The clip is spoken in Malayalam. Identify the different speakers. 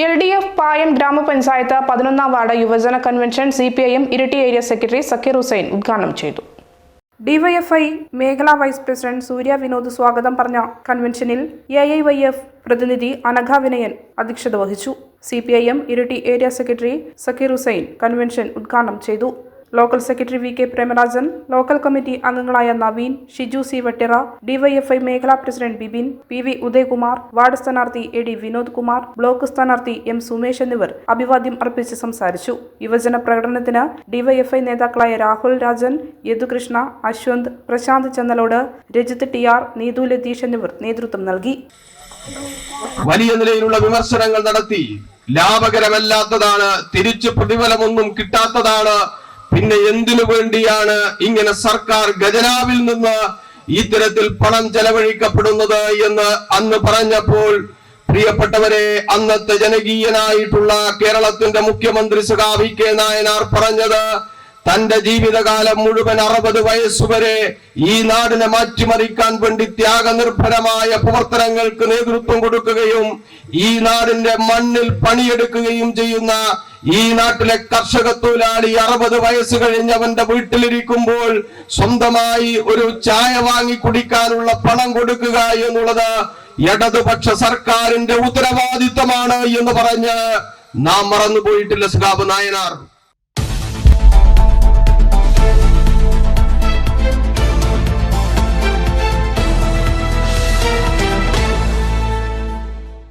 Speaker 1: എൽ ഡി എഫ് പായം ഗ്രാമപഞ്ചായത്ത് പതിനൊന്നാം വാർഡ് യുവജന convention C P I M Iritty area secretary Sakkeer Hussain ഉദ്ഘാടനം ചെയ്തു. ഡിവൈഎഫ്ഐ മേഖലാ വൈസ് പ്രസിഡന്റ് സൂര്യ വിനോദ് സ്വാഗതം പറഞ്ഞ കൺവെൻഷനിൽ എ ഐ വൈ എഫ് പ്രതിനിധി അനഘ വിനയൻ അധ്യക്ഷത വഹിച്ചു. C P I M Iritty area secretary Zakir Hussain convention ഉദ്ഘാടനം ചെയ്തു. Local secretary V K Premarajan local committee അംഗങ്ങളായ നവീൻ ഷിജു സി വെട്ടിറ ഡിവൈഎഫ്ഐ മേഖലാ president Bibin P V Udayakumar ward സ്ഥാനാർത്ഥി A D Vinod Kumar block സ്ഥാനാർത്ഥി എം സുമേഷ് എന്നിവർ അഭിവാദ്യം അർപ്പിച്ച് സംസാരിച്ചു. യുവജന പ്രകടനത്തിന് ഡിവൈഎഫ്ഐ നേതാക്കളായ രാഹുൽ രാജൻ യദുകൃഷ്ണ അശ്വന്ത് പ്രശാന്ത് ചെന്നലോട് രജിത് ടി ആർ നീതു ലതീഷ് എന്നിവർ നേതൃത്വം നൽകി.
Speaker 2: വലിയ നിലയിലുള്ള വിമർശനങ്ങൾ നടത്തി. ലാഭകരമല്ലാത്തതാണ് തിരിച്ചു പ്രതിഫലമൊന്നും കിട്ടാത്തതാണ് പിന്നെ എന്തിനു വേണ്ടിയാണ് ഇങ്ങനെ സർക്കാർ ഖജനാവിൽ നിന്ന് ഇത്തരത്തിൽ പണം ചെലവഴിക്കപ്പെടുന്നത് എന്ന് അന്ന് പറഞ്ഞപ്പോൾ പ്രിയപ്പെട്ടവരെ അന്നത്തെ ജനകീയനായിട്ടുള്ള കേരളത്തിന്റെ മുഖ്യമന്ത്രി സുഖാ വി കെ നായനാർ പറഞ്ഞത് തന്റെ ജീവിതകാലം മുഴുവൻ അറുപത് വയസ്സുവരെ ഈ നാടിനെ മാറ്റിമറിക്കാൻ വേണ്ടി ത്യാഗനിർഭരമായ പ്രവർത്തനങ്ങൾക്ക് നേതൃത്വം കൊടുക്കുകയും ഈ നാടിന്റെ മണ്ണിൽ പണിയെടുക്കുകയും ചെയ്യുന്ന ഈ നാട്ടിലെ കർഷക തൊഴിലാളി അറുപത് വയസ്സ് കഴിഞ്ഞവന്റെ വീട്ടിലിരിക്കുമ്പോൾ സ്വന്തമായി ഒരു ചായ വാങ്ങി കുടിക്കാനുള്ള പണം കൊടുക്കുക എന്നുള്ളത് ഇടതുപക്ഷ സർക്കാരിന്റെ ഉത്തരവാദിത്തമാണ് എന്ന് പറഞ്ഞ് നാം മറന്നുപോയിട്ടില്ല സുഖാബ് നായനാർ.